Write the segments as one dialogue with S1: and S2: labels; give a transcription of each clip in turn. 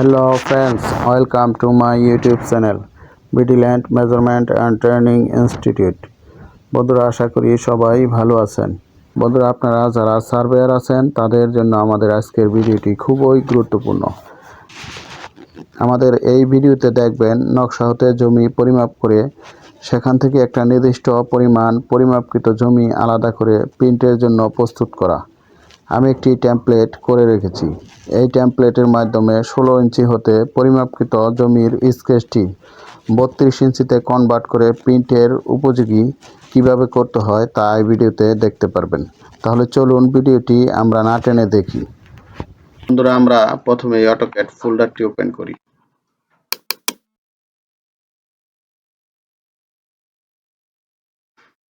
S1: Friends, welcome to my YouTube channel BD Land Measurement and Training Institute. বন্ধুরা আশা করি সবাই ভালো আছেন। বন্ধুরা আপনারা যারা সার্ভেয়ার আছেন তাদের জন্য আমাদের আজকের ভিডিওটি খুবই গুরুত্বপূর্ণ। আমাদের এই ভিডিওতে দেখবেন নকশা হতে জমি পরিমাপ করে সেখান থেকে একটা নির্দিষ্ট পরিমাণ পরিমাপকৃত জমি আলাদা করে প্রিন্টের জন্য প্রস্তুত করা। আমি একটি টেমপ্লেট করে রেখেছি। এই টেমপ্লেটের মাধ্যমে ষোলো ইঞ্চি হতে পরিমাপকৃত জমির স্কেচটি বত্রিশ ইঞ্চিতে কনভার্ট করে প্রিন্টের উপযোগী কীভাবে করতে হয় তা এই ভিডিওতে দেখতে পারবেন। তাহলে চলুন ভিডিওটি আমরা না টেনে দেখি। বন্ধুরা, আমরা প্রথমে অটোক্যাট ফোল্ডারটি ওপেন করি।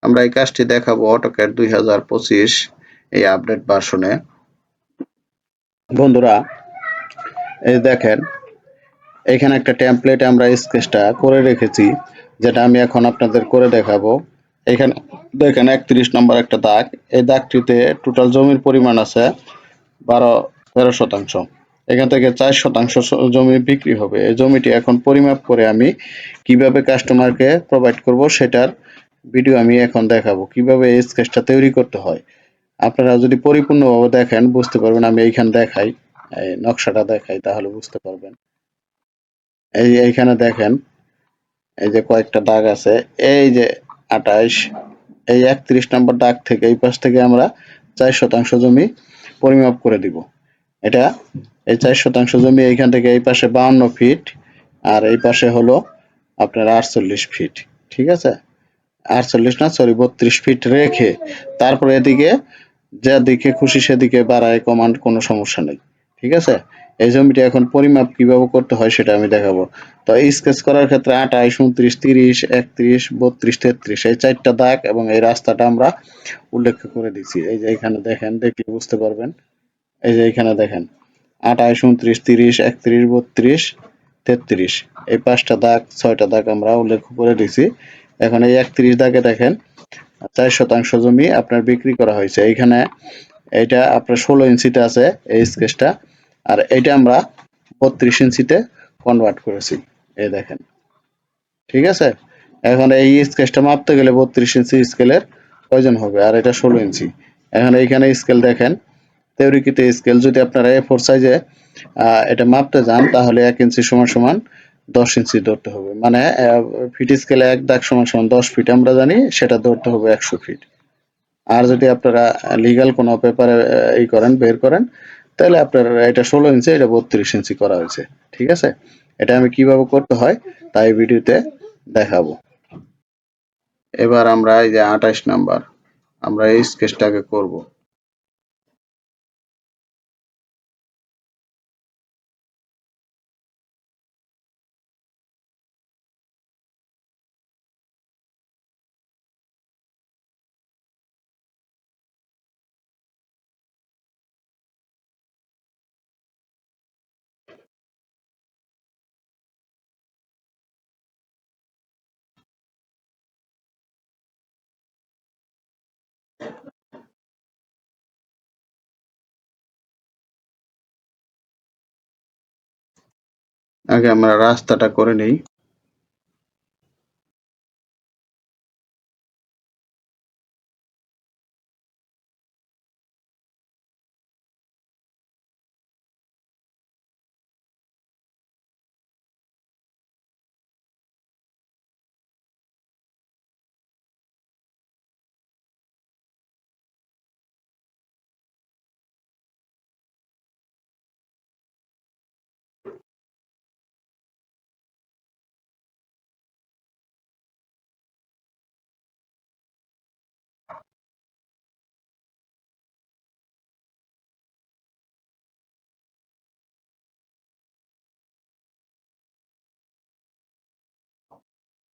S1: আমরা এই কাজটি দেখাবো অটোক্যাট দুই হাজার পঁচিশ এই আপডেট ভার্সনে বন্ধুরা, এই দেখেন, এখানে একটা টেমপ্লেট আমরা স্কেচটা করে রেখেছি, যেটা আমি এখন আপনাদের করে দেখাবো। এখানে দেখেন, একত্রিশ নম্বর একটা দাগ। এই দাগটিতে টোটাল জমির পরিমাণ আছে বারো, তেরো শতাংশ। এখান থেকে চার শতাংশ জমি বিক্রি হবে। এই জমিটি এখন পরিমাপ করে আমি কীভাবে কাস্টমারকে প্রোভাইড করব, সেটার ভিডিও আমি এখন দেখাবো। কীভাবে এই স্কেচটা তৈরি করতে হয়। আপনারা যদি পরিপূর্ণভাবে দেখেন, বুঝতে পারবেন আমি এইখানে দেখাই, এই নকশাটা দেখাই, তাহলে বুঝতে পারবেন। এই এইখানে দেখেন, এই যে কয়েকটা দাগ আছে, এই যে আঠাইশ, এই একত্রিশ নম্বর দাগ থেকে এই পাশ থেকে আমরা চার শতাংশ জমি পরিমাপ করে দিব। এটা এই চার শতাংশ জমি এইখান থেকে এই পাশে বাউন্ন ফিট, আর এই পাশে হলো আপনার আটচল্লিশ ফিট, ঠিক আছে? আটচল্লিশ না, সরি, বত্রিশ ফিট রেখে, তারপরে এদিকে যেদিকে খুশি সেদিকে বাড়ায় কমান্ড কোনো সমস্যা নেই। ঠিক আছে? এই জমিটা এখন পরিমাপ কীভাবে করতে হয় সেটা আমি দেখাবো। তো এই স্কেচ করার ক্ষেত্রে আঠাইশ, উনত্রিশ, তিরিশ, একত্রিশ, বত্রিশ, তেত্রিশ, এই চারটা দাগ এবং এই রাস্তাটা আমরা উল্লেখ করে দিচ্ছি এই যে এখানে দেখেন, দেখলে বুঝতে পারবেন। এই যে এখানে দেখেন, আঠাইশ, উনত্রিশ, তিরিশ, একত্রিশ, বত্রিশ, তেত্রিশ। এই পাঁচটা দাগ, ছয়টা দাগ আমরা উল্লেখ করে দিছি এখন এই একত্রিশ দাগে দেখেন চার শতাংশ জমি আপনার বিক্রি করা হয়েছে। এইখানে এটা আপনার ষোলো ইঞ্চিতে আছে এই স্কেচটা। আর এটা আমরা বত্রিশ ইঞ্চিতে কনভার্ট করেছি। এই দেখেন। ঠিক আছে? এখন এই স্কেচটা মাপতে গেলে বত্রিশ ইঞ্চি স্কেলের প্রয়োজন হবে, আর এটা ষোলো ইঞ্চি। এখন এইখানে স্কেল দেখেন। তেউরিকৃত স্কেল। যদি আপনারা এ ফোর সাইজে এটা মাপতে যান, তাহলে এক ইঞ্চি সমান সমান দশ ইঞ্চি ধরতে হবে। মানে ফিট স্কেলে এক দাগ সমান সমান দশ ফিট আমরা জানি সেটা ধরতে হবে একশো ফিট আর যদি আপনারা লিগাল কোনো পেপারে এই করেন, বের করেন, তাহলে আপনার এটা ষোলো ইঞ্চি, এটা বত্রিশ ইঞ্চি করা হয়েছে। ঠিক আছে? এটা আমি কীভাবে করতে হয়, তাই ভিডিওতে দেখাবো। এবার আমরা এই যে আঠাশ নাম্বার, আমরা এই স্কেচটাকে করব। আগে আমরা রাস্তাটা করে নেই।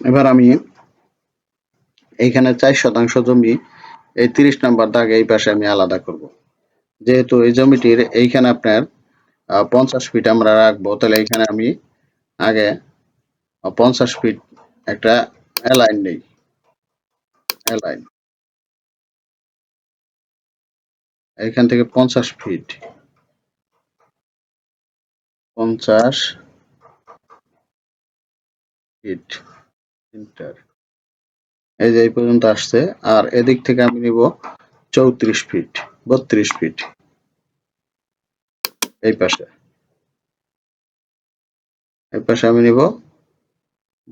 S1: এবার আমি এইখানে চার শতাংশ জমি, এই তিরিশ নাম্বার দাগে এই পাশে আমি আলাদা করব। যেহেতু এই জমিটির এইখানে আপনার পঞ্চাশ ফিট আমরা রাখব, তাহলে এইখানে আমি আগে পঞ্চাশ ফিট একটা অ্যালাইন নেই। অ্যালাইন এইখান থেকে পঞ্চাশ ফিট। পঞ্চাশ ফিট ইন্টার এই যে এই পর্যন্ত আসছে। আর এদিক থেকে আমি নিব চৌত্রিশ ফিট বত্রিশ ফিট এই পাশে। এই পাশে আমি নিব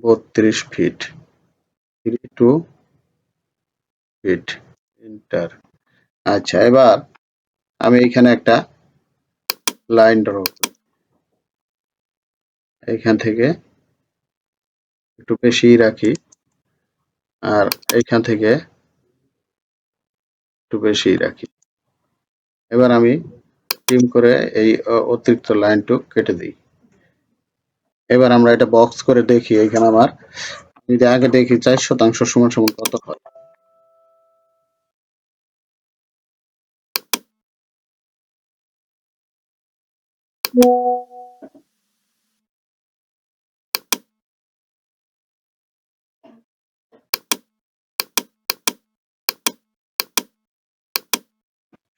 S1: বত্রিশ feet three two feet enter আচ্ছা এবার আমি এখানে একটা লাইন ড্র এইখান থেকে একটু বেশি রাখি। আর এইখান থেকে একটু বেশি রাখি। এবার আমি টিম করে এই অতিরিক্ত লাইনটুক কেটে দিই। এবার আমরা এটা বক্স করে দেখি এখানে আমার। যদি আগে দেখি চার শতাংশ সমান সমান কত হয়।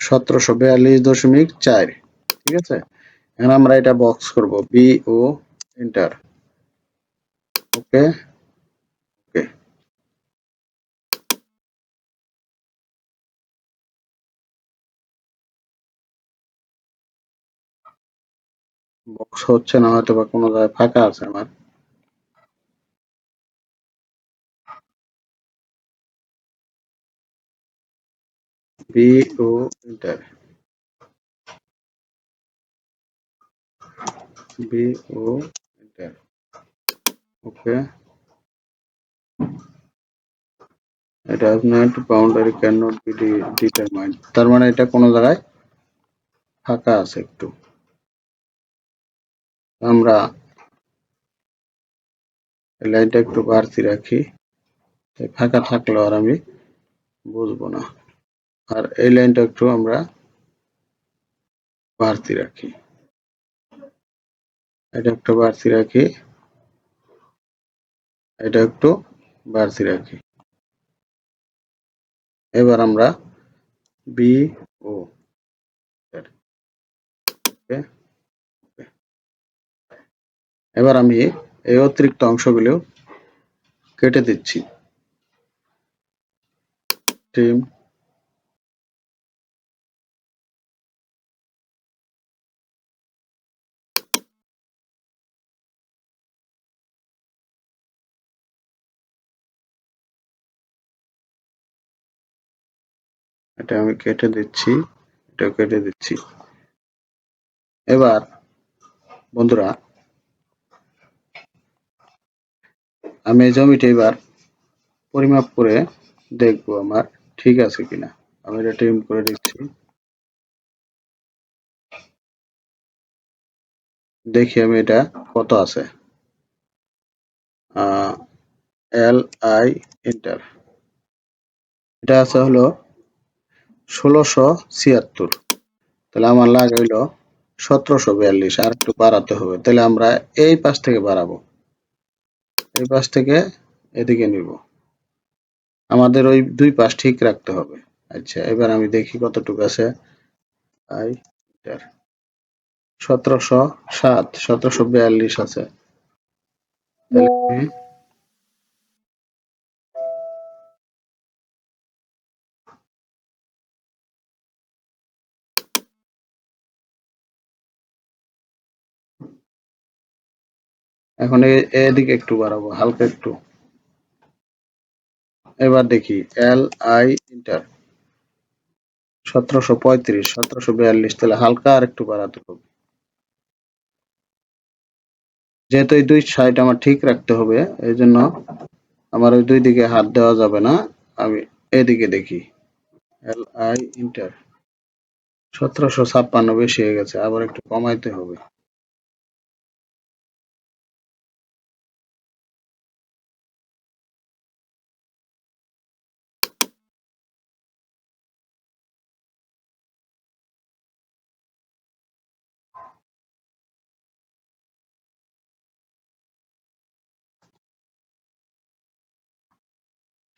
S1: সতেরোশো বিয়াল্লিশ দশমিক চার। ঠিক আছে? এখন আমরা এটা বক্স করব। B O enter okay okay box হচ্ছে না হয়তো বা কোনো জায়গায় ফাঁকা আছে আমার। B O enter B O enter okay. এটা আপনার boundary can not be determined তার মানে এটা কোনো জায়গায় ফাঁকা আছে একটু। আমরা লাইনটা একটু বাড়তি রাখি। ফাঁকা থাকলেও আর আমি বুঝব না। আর এই লাইনটা একটু আমরা বাড়তি রাখি। এটা একটু বাড়তি রাখি। এটা একটু বাড়তি রাখি। এবার আমরা বি ও এবার আমি এই অতিরিক্ত অংশগুলো কেটে দিচ্ছি। এটা আমি কেটে দিচ্ছি এটা কেটে দিচ্ছি। এবার, বন্ধুরা, আমি এই জমিটা এবার পরিমাপ করে দেখব আমার ঠিক আছে কিনা। আমি এটা ট্রিম করে দিচ্ছি। দেখি আমি এটা কত আছে। এল আই এন্টার এটা আছে হলো ষোলোশো ছিয়াত্তর। তাহলে আমার লাগে হইল সতেরোশো বিয়াল্লিশ, আর একটু বাড়াতে হবে। তাহলে আমরা এই পাশ থেকে বাড়াবো। এই পাশ থেকে এদিকে নিব। আমাদের ওই দুই পাশ ঠিক রাখতে হবে। আচ্ছা এবার আমি দেখি কতটুকু আছে। আই এন্টার সতেরোশো সাত, সতেরোশো বিয়াল্লিশ আছে। এখন এদিকে একটু বাড়াবো, হালকা একটু। এবার দেখি এল আই ইন্টার সতেরোশো পঁয়ত্রিশ, সতেরোশো বিয়াল্লিশ, তাহলে হালকা আর একটু বাড়াতে হবে। যেহেতু এই দুই সাইড আমার ঠিক রাখতে হবে, এই জন্য আমার ওই দুই দিকে হাত দেওয়া যাবে না। আমি এদিকে দেখি এল আই ইন্টার সতেরোশো ছাপ্পান্ন বেশি হয়ে গেছে, আবার একটু কমাইতে হবে।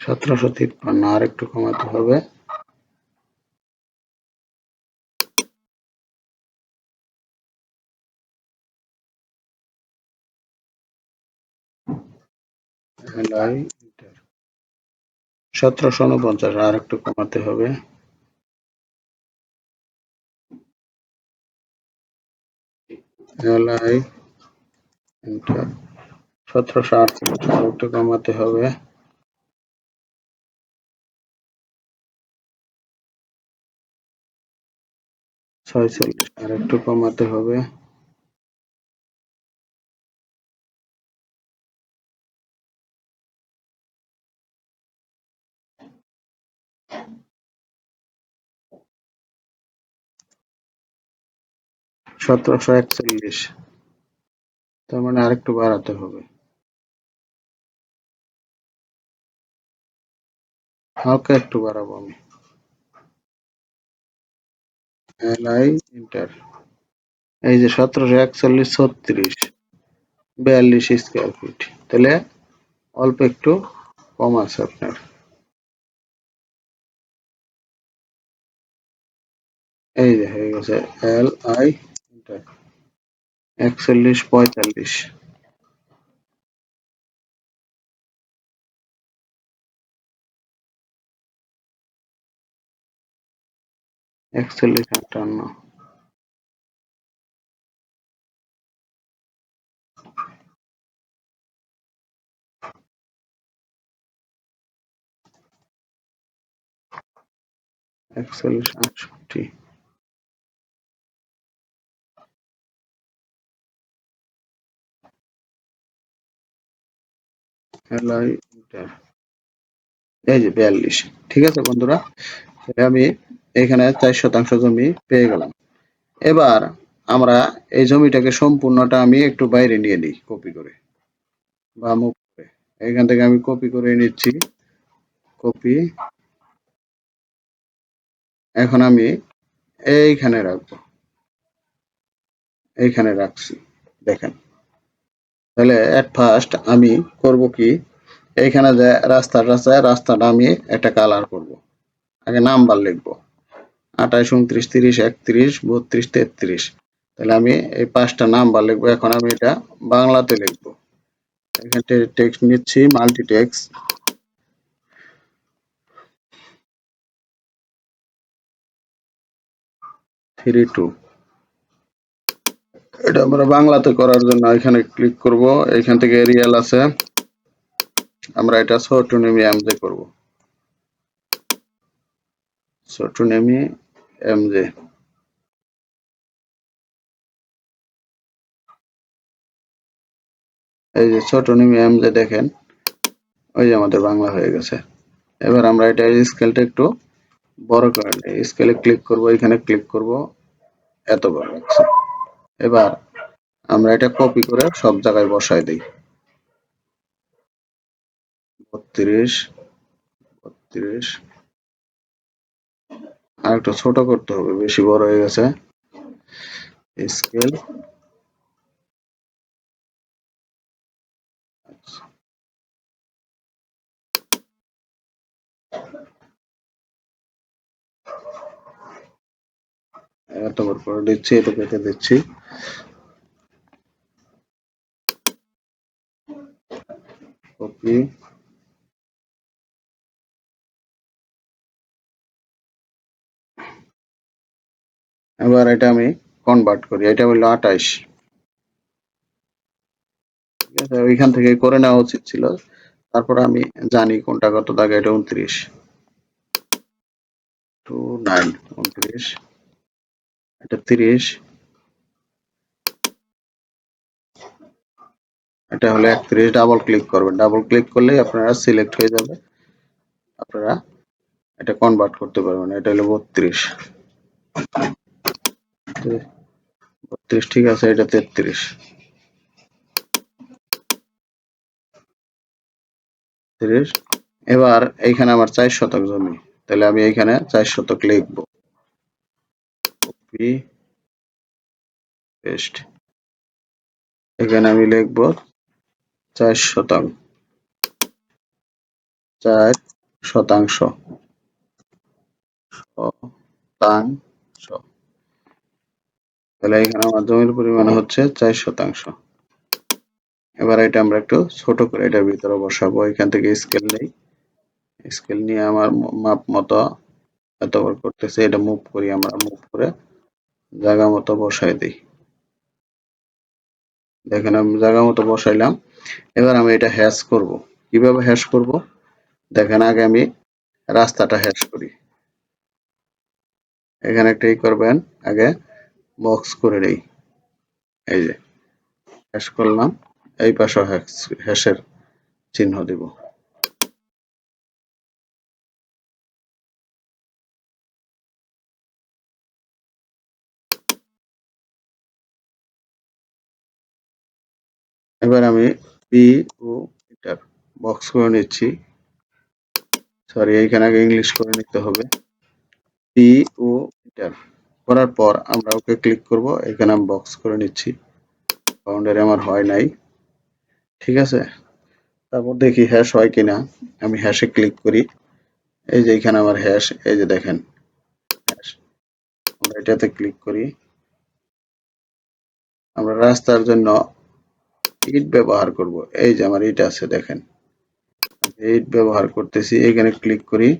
S1: সতেরোশো তিপ্পান্ন আর একটু কমাতে হবে। সতেরোশো উনপঞ্চাশ আর একটু কমাতে হবে। সতেরোশো আটচল্লিশ আর একটু কমাতে হবে। ছয়চল্লিশ। আর একটু কমাতে হবে। সতেরোশো একচল্লিশ। তার মানে আরেকটু বাড়াতে হবে। হালকা একটু বাড়াবো আমি। এলআই ইন্টার এই যে সতেরোশো একচল্লিশ, ছত্রিশ, বিয়াল্লিশ স্কোয়ার ফিট তাহলে অল্প একটু কম আছে আপনার। এই যে হয়ে গেছে এল আই একচল্লিশ পঁয়তাল্লিশ। একচল্লিশ আটান্ন একচল্লিশ আটষট্টি। এই যে বিয়াল্লিশ। ঠিক আছে বন্ধুরা আমি এখানে চার শতাংশ জমি পেয়ে গেলাম। এবার আমরা এই জমিটাকে সম্পূর্ণটা আমি একটু বাইরে নিয়ে নিই কপি করে বা মুখ করে। এখান থেকে আমি কপি করে নিচ্ছি। কপি এখন আমি এইখানে রাখব। এইখানে রাখছি, দেখেন। তাহলে এট ফার্স্ট আমি করব কি, এইখানে যে রাস্তাটা রাস্তায় রাস্তাটা আমি একটা কালার করব। আগে নাম্বার লিখব। আঠাশ, উনত্রিশ, তিরিশ, একত্রিশ, বত্রিশ, তেত্রিশ। তাহলে আমি এই পাঁচটা নাম্বার লিখব। এখন আমি এটা বাংলাতে লিখব। এখানে টেক্সট নিচ্ছি মাল্টি টেক্সট থ্রি টু এটা আমরা বাংলাতে করার জন্য এখানে ক্লিক করব। এখান থেকে এরিয়াল আছে। আমরা এটা ছোটনেমি এমজে করব। ছোটনেমি এমজে এই যে ছোটনেমি এমজে দেখেন, ওই যে আমাদের বাংলা হয়ে গেছে। এবার আমরা এটা স্কেলটা একটু বড় করে স্কেলে ক্লিক করব, এখানে ক্লিক করব, এত বড় আছে এবার আমরা এটা কপি করে সব জায়গায় বসাই দিই। বত্রিশ বত্রিশ আর একটু ছোট করতে হবে, বেশি বড় হয়ে গেছে। স্কেল বড় করে দিচ্ছি, এটা কেটে দিচ্ছি। কপি এবার এটা আমি কনভার্ট করি। এটা হলো আঠাইশ। ওইখান থেকে করে নেওয়া উচিত ছিল। তারপর আমি জানি কোনটা কত দাগ, এটা উনত্রিশ। টু নাইন, উনত্রিশ। এটা তিরিশ। এটা হলো একত্রিশ ডাবল ক্লিক করবেন। ডাবল ক্লিক করলে আপনারা সিলেক্ট হয়ে যাবে। আপনারা এটা কনভার্ট করতে পারবেন। এটা হলো বত্রিশ। বত্রিশ, ঠিক আছে, এটা তেত্রিশ। তিরিশ এবার এইখানে আমার চার শতক জমি। তাহলে আমি এইখানে চার শতক লিখব। এখানে আমি লিখব চার শতাংশ চার শতাংশ। শতাংশ। তাহলে এখানে আমার জমির পরিমাণ হচ্ছে চার শতাংশ। এবার এটা আমরা একটু ছোট করে এটার ভিতরে বসাবো। এখান থেকে স্কেল নেই। স্কেল নিয়ে আমার মাপ মতো এতবার করতেছে। এটা মুভ করি, আমরা মুভ করে জায়গা মতো বসাই দিই। দেখেন, আমি জায়গা মতো বসাইলাম। এবার আমি এটা হ্যাশ করব। কীভাবে হ্যাশ করব? দেখেন, আগে আমি রাস্তাটা হ্যাশ করি। এখানে একটা ই করবেন, আগে বক্স করে নেই। এই যে হ্যাশ করলাম, এই পাশে হ্যাশের চিহ্ন দিব। এবার আমি পি ও এটার বক্স করে নিচ্ছি। সরি এইখানে আগে ইংলিশ করে নিতে হবে। পি ও এটার করার পর আমরা ওকে ক্লিক করব। এখানে আমি বক্স করে নিচ্ছি। বাউন্ডারি আমার হয় নাই। ঠিক আছে? তারপর দেখি হ্যাশ হয় কিনা। আমি হ্যাশে ক্লিক করি। এই যে এখানে আমার হ্যাশ এই যে দেখেন হ্যাশ আমরা এটাতে ক্লিক করি। আমরা রাস্তার জন্য ইট ব্যবহার করব। এই যে আমার ইট আছে, দেখেন। ইট ব্যবহার করতেছি। এখানে ক্লিক করি।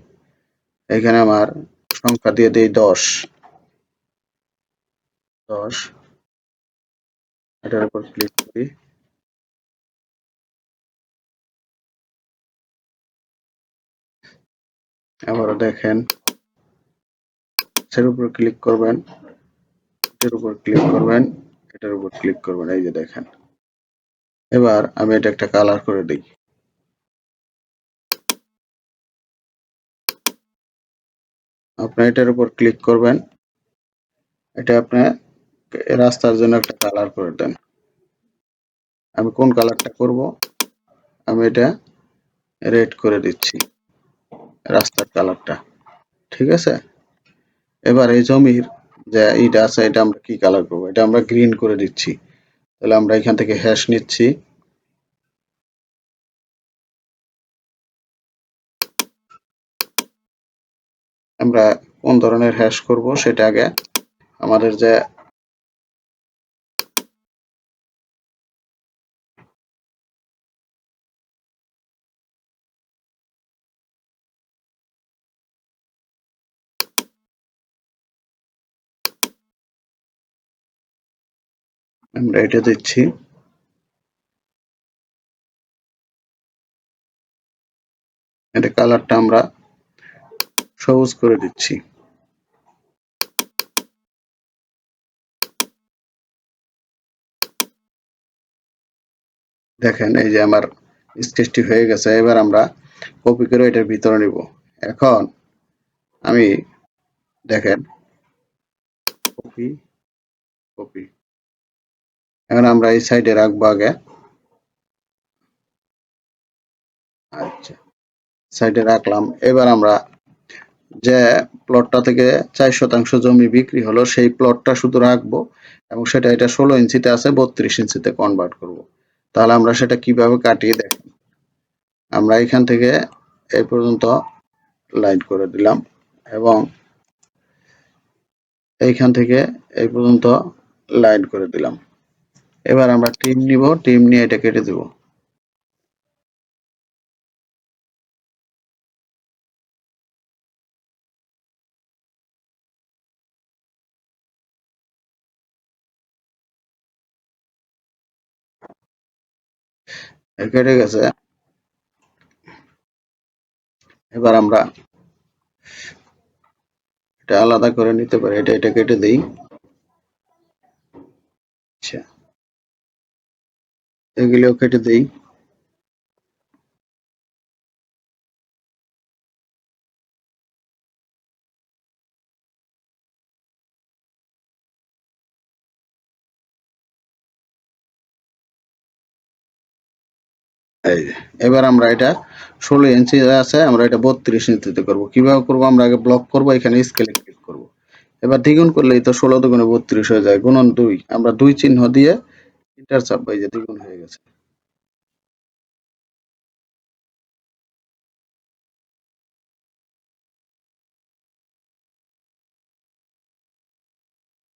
S1: এখানে আমার সংখ্যা দিয়ে দেই দশ। দশ। এটার উপর ক্লিক করি। আবারও দেখেন। এটার উপর ক্লিক করবেন। এটার উপর ক্লিক করবেন। এটার উপর ক্লিক করবেন। এই যে দেখেন। এবার আমি এটা একটা কালার করে দিই। আপনি এটার উপর ক্লিক করবেন। এটা আপনি রাস্তার জন্য একটা কালার করে দেন। আমি কোন কালারটা করব? আমি এটা রেড করে দিচ্ছি রাস্তার কালারটা ঠিক আছে? এবার এই জমির যে ইটা আছে, এটা আমরা কি কালার করব? এটা আমরা গ্রিন করে দিচ্ছি। তাহলে আমরা এখান থেকে হ্যাশ নিচ্ছি। আমরা কোন ধরনের হ্যাশ করব? সেটা আগে আমাদের যে আমরা এটা দিচ্ছি। এটা কালারটা আমরা সবুজ করে দিচ্ছি। দেখেন, এই যে আমার স্কেচটি হয়ে গেছে, এবার আমরা কপি করে এটার ভিতরে নিব। এখন আমি দেখেন, কপি কপি। এখন আমরা এই সাইডে রাখব আগে। আচ্ছা সাইডে রাখলাম। এবার আমরা যে প্লটটা থেকে চার শতাংশ জমি বিক্রি হলো, সেই প্লটটা শুধু রাখব এবং সেটা এটা ষোলো ইঞ্চিতে আছে, বত্রিশ ইঞ্চিতে কনভার্ট করব। তাহলে আমরা সেটা কীভাবে কাটিয়ে দেখেন আমরা এখান থেকে এই পর্যন্ত লাইন করে দিলাম এবং এইখান থেকে এই পর্যন্ত লাইন করে দিলাম। এবার আমরা টিম নিব টিম নিয়ে এটা কেটে দেব। কেটে গেছে। এবার আমরা এটা আলাদা করে নিতে পারি, এটা এটা কেটে দেই আচ্ছা এগুলিও কেটে দেই। এই এবার আমরা এটা ষোলো ইঞ্চি আছে, আমরা এটা বত্রিশ ইঞ্চিতে করব। কীভাবে করব? আমরা আগে ব্লক করব, এখানে স্কেলে ক্লিক করব। এবার দ্বিগুণ করলেই তো ষোলো দুগুণে বত্রিশ হয়ে যায়, গুণন দুই। আমরা দুই চিহ্ন দিয়ে ইন্টার চাপ যে দ্বিগুণ হয়ে গেছে।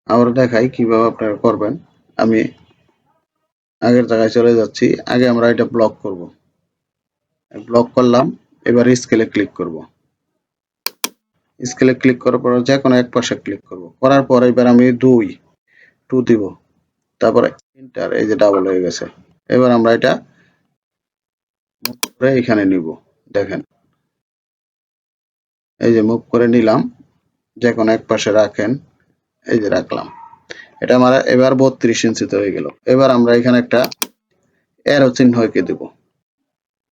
S1: আমরা দেখাই কীভাবে আপনারা করবেন। আমি আগের জায়গায় চলে যাচ্ছি। আগে আমরা এটা ব্লক করব। ব্লক করলাম, এবার স্কেলে ক্লিক করব। স্কেলে ক্লিক করার পর যে কোনো এক পাশে ক্লিক করব। করার পর এবার আমি দুই টু দিব। তারপরে ইন্টার এই যে ডাবল হয়ে গেছে। এবার আমরা এটা মুভ করে এখানে নিব, দেখেন। এই যে মুভ করে নিলাম, যে কোনো এক পাশে রাখেন, এই যে রাখলাম। এটা আমার এবার বত্রিশ ইঞ্চিতে হয়ে গেল। এবার আমরা এখানে একটা এরো চিহ্ন এঁকে দেব।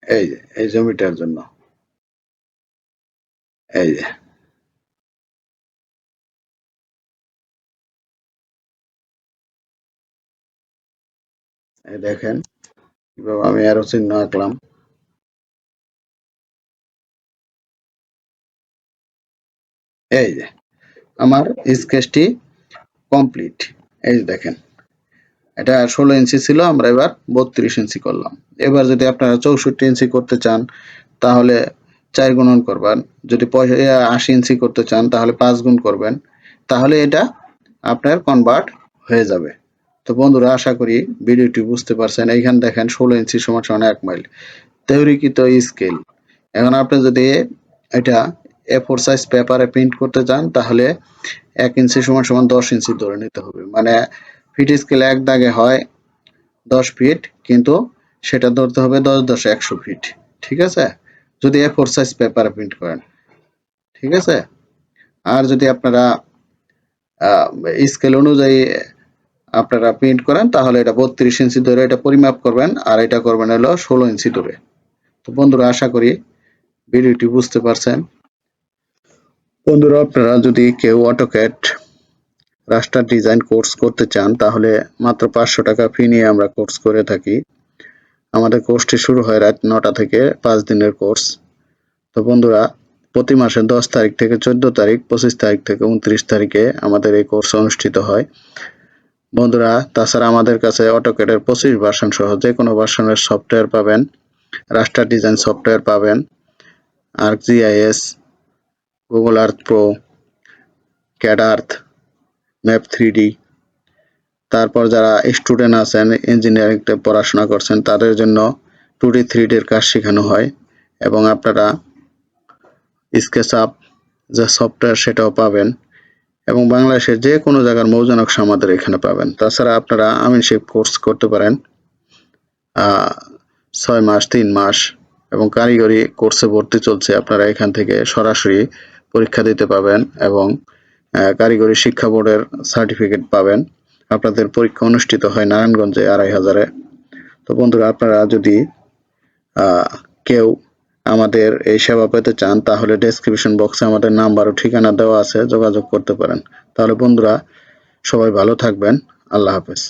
S1: এই যে, এই জমিটার জন্য। এই যে দেখেন কীভাবে আমি এরো চিহ্ন আঁকলাম। এই যে, আমার স্কেচটি কমপ্লিট। এই যে দেখেন, এটা ষোলো ইঞ্চি ছিল, আমরা এবার বত্রিশ ইঞ্চি করলাম। এবার যদি আপনারা চৌষট্টি ইঞ্চি করতে চান, তাহলে চার গুণন করবেন। যদি আশি ইঞ্চি করতে চান, তাহলে পাঁচ গুণ করবেন। তাহলে এটা আপনার কনভার্ট হয়ে যাবে। তো বন্ধুরা, আশা করি ভিডিওটি বুঝতে পারছেন। এইখানে দেখেন ষোলো ইঞ্চি সমান সমান এক মাইল। তৈরিকৃত স্কেল। এখন আপনি যদি এটা এ ফোর সাইজ পেপারে প্রিন্ট করতে চান, তাহলে এক ইঞ্চি সমান সমান দশ ইঞ্চি ধরে নিতে হবে। মানে ফিট স্কেল এক দাগে হয় দশ ফিট কিন্তু সেটা ধরতে হবে দশ দশ একশো ফিট ঠিক আছে? যদি এ ফোর সাইজ পেপারে প্রিন্ট করেন। ঠিক আছে? আর যদি আপনারা স্কেল অনুযায়ী আপনারা প্রিন্ট করেন, তাহলে এটা বত্রিশ ইঞ্চি ধরে এটা পরিমাপ করবেন, আর এটা করবেন হলো ষোলো ইঞ্চি ধরে তো বন্ধুরা, আশা করি ভিডিওটি বুঝতে পারছেন। বন্ধুরা, আপনারা যদি কেউ অটোক্যাট রাস্টার ডিজাইন কোর্স করতে চান, তাহলে মাত্র পাঁচশো টাকা ফি নিয়ে আমরা কোর্স করে থাকি। আমাদের কোর্সটি শুরু হয় রাত নটা থেকে পাঁচ দিনের কোর্স তো বন্ধুরা, প্রতি মাসের দশ তারিখ থেকে চোদ্দ তারিখ, পঁচিশ তারিখ থেকে উনত্রিশ তারিখে আমাদের এই কোর্স অনুষ্ঠিত হয়। বন্ধুরা, তাছাড়া আমাদের কাছে অটোক্যাডের পঁচিশ ভার্সন সহ যে কোনো ভার্সনের সফটওয়্যার পাবেন। রাস্টার ডিজাইন সফটওয়্যার পাবেন। আর GIS Google Earth Pro CAD Earth map three তারপর যারা স্টুডেন্ট আছেন ইঞ্জিনিয়ারিংতে পড়াশোনা করছেন, তাদের জন্য টু ডি থ্রি ডির কাজ শেখানো হয়। এবং আপনারা স্কেচ আপ যে সফটওয়্যার সেটাও পাবেন। এবং বাংলাদেশের যে কোনো জায়গার মৌজনক আমাদের এখানে পাবেন। তাছাড়া আপনারা আমিন আমিনশিপ কোর্স করতে পারেন ছয় মাস, তিন মাস এবং কারিগরি কোর্সে ভর্তি চলছে। আপনারা এখান থেকে সরাসরি পরীক্ষা দিতে পাবেন এবং কারিগরি শিক্ষা বোর্ডের সার্টিফিকেট পাবেন। আপনাদের পরীক্ষা অনুষ্ঠিত হয় নারায়ণগঞ্জে আড়াই হাজারে। তো বন্ধুরা, আপনারা যদি কেউ আমাদের এই সেবা পেতে চান, তাহলে ডেসক্রিপশন বক্সে আমাদের নাম্বার ও ঠিকানা দেওয়া আছে, যোগাযোগ করতে পারেন। তাহলে বন্ধুরা, সবাই ভালো থাকবেন। আল্লাহ হাফেজ।